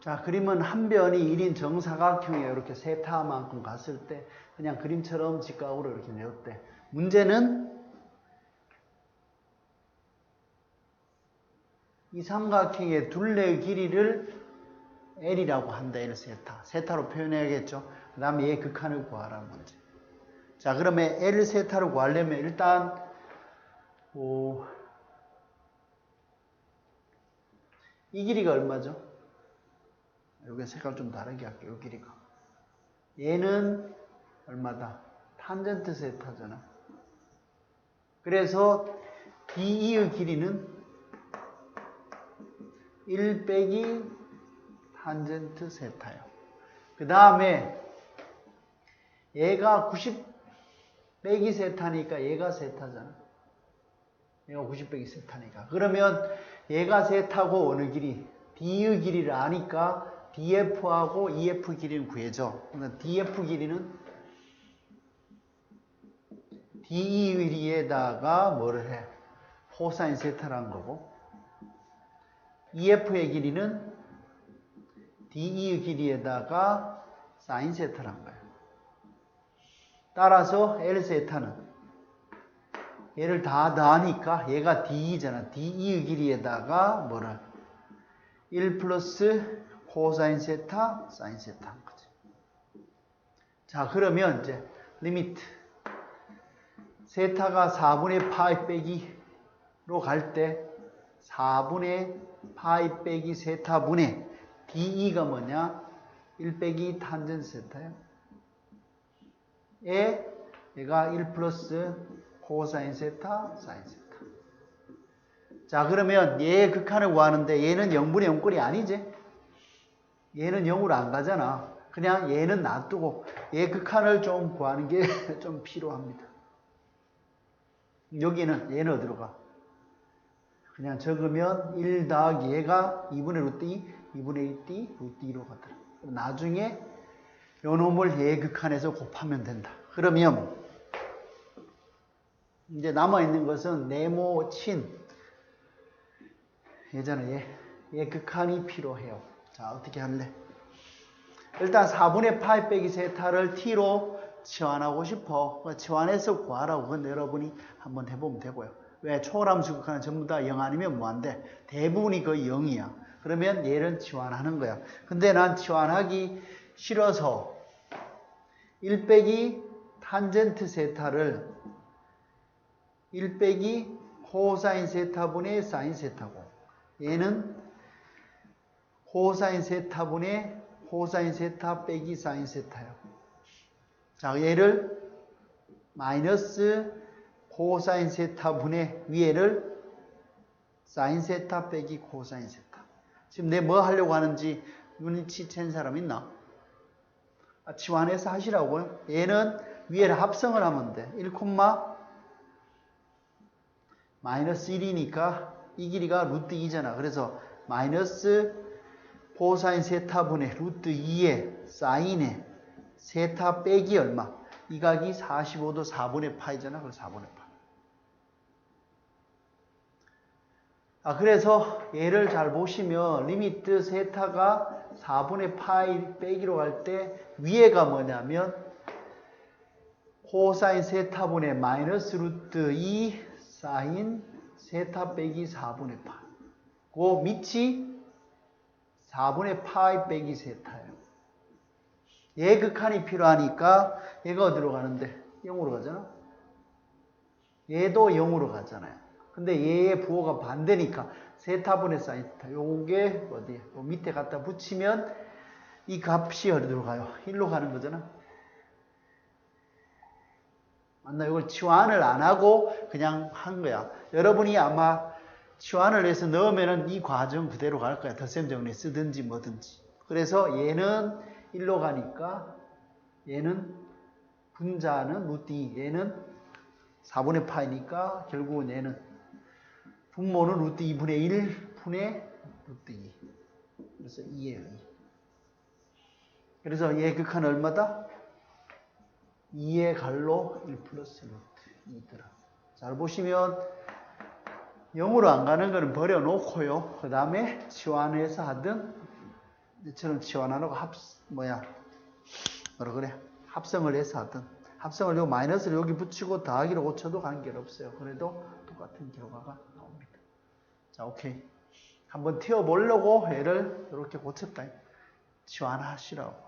자, 그림은 한 변이 1인 정사각형에 이렇게 세타만큼 갔을 때 그냥 그림처럼 직각으로 이렇게 내었대. 문제는 이 삼각형의 둘레의 길이를 L이라고 한다. L 세타. 세타로 표현해야겠죠. 그 다음에 얘 극한을 구하라는 문제. 자, 그러면 L 세타를 구하려면 일단, 오, 이 길이가 얼마죠? 여기 색깔 좀 다르게 할게요. 이 길이가. 얘는 얼마다? 탄젠트 세타잖아. 그래서 DE의 길이는 1 빼기 탄젠트 세타요. 그 다음에 얘가 90 빼기 세타니까 얘가 세타잖아. 얘가 90 빼기 세타니까. 그러면 얘가 세타고 어느 길이? D의 길이를 아니까 DF하고 EF 길이는 구해줘. 그러니까 DF 길이는 DE 길이에다가 뭐를 해? 코사인 세타라는 거고 EF의 길이는 DE의 길이에다가 사인 세타라는 거예요. 따라서 L 세타는 얘를 다 더하니까 얘가 DE잖아. DE의 길이에다가 뭐를 1 플러스 코사인 세타, 사인 세타 한 거지. 자, 그러면 이제 리미트 세타가 4분의 파이 빼기로 갈 때 4분의 파이 빼기 세타분의 DE가 뭐냐? 1 빼기 탄젠 세타요. 에 얘가 1 플러스 코사인 세타, 사인 세타. 자, 그러면 얘의 극한을 구하는데 얘는 0분의 0꼴이 아니지? 얘는 0으로 안 가잖아. 그냥 얘는 놔두고 얘 극한을 좀 구하는 게 좀 필요합니다. 여기는 얘는 어디로 가? 그냥 적으면 1 더하기 얘가 2분의 루트 2, 2분의 1D, 루트 2로 가더라. 나중에 요 놈을 얘 극한에서 곱하면 된다. 그러면 이제 남아있는 것은 네모, 친. 예전에 얘, 얘 극한이 필요해요. 자, 어떻게 할래? 일단 4분의 파이 빼기 세타를 t로 치환하고 싶어. 치환해서 구하라고. 근데 여러분이 한번 해보면 되고요. 왜? 초월함수 극한은 전부 다 0 아니면 뭐한데? 대부분이 거의 0이야. 그러면 얘는 치환하는 거야. 근데 난 치환하기 싫어서 1 빼기 탄젠트 세타를 1 빼기 코사인 세타분의 사인 세타고 얘는 코사인 세타분의 코사인 세타 빼기 사인 세타요. 자, 얘를 마이너스 코사인 세타분의 위에를 사인 세타 빼기 코사인 세타. 지금 내 뭐 하려고 하는지 눈치 챈 사람 있나? 아, 치환해서 하시라고요. 얘는 위에를 합성을 하면 돼. 1, 마이너스 1이니까 이 길이가 루트 2잖아. 그래서 마이너스 코사인 세타분의 루트 2의 사인의 세타 빼기 얼마? 이 각이 45도 4분의 파이잖아. 그래서 4분의 파. 아, 그래서 얘를 잘 보시면 리미트 세타가 4분의 파이 빼기로 갈때 위에가 뭐냐면 코사인 세타분의 마이너스 루트 2 사인 세타 빼기 4분의 파. 그 밑이 4분의 파이 빼기 세타예요. 얘 극한이 필요하니까 얘가 어디로 가는데? 0으로 가잖아? 얘도 0으로 가잖아요. 근데 얘의 부호가 반대니까 세타분의 사인 세타. 요게 어디에? 요 밑에 갖다 붙이면 이 값이 어디로 가요? 1로 가는 거잖아. 맞나? 이걸 치환을 안 하고 그냥 한 거야. 여러분이 아마 치환을 해서 넣으면은 이 과정 그대로 갈 거야. 덧셈 정리 쓰든지 뭐든지. 그래서 얘는 1로 가니까 얘는 분자는 2, 얘는 4분의 파이니까 결국은 얘는 분모는 루트 2분의 1 분의 루트 2. 그래서 2예요. 2. 그래서 얘 극한 얼마다? 2의 갈로 1 플러스 루트 2더라. 잘 보시면 0으로 안 가는 거는 버려놓고요. 그 다음에 치환해서 하든 이처럼 치환하고 합 뭐야 뭐라 그래 합성을 해서 하든 합성을 요 마이너스를 여기 붙이고 더하기를 고쳐도 관계없어요. 그래도 똑같은 결과가 나옵니다. 자 오케이 한번 튀어 보려고 얘를 이렇게 고쳤다. 치환하시라고.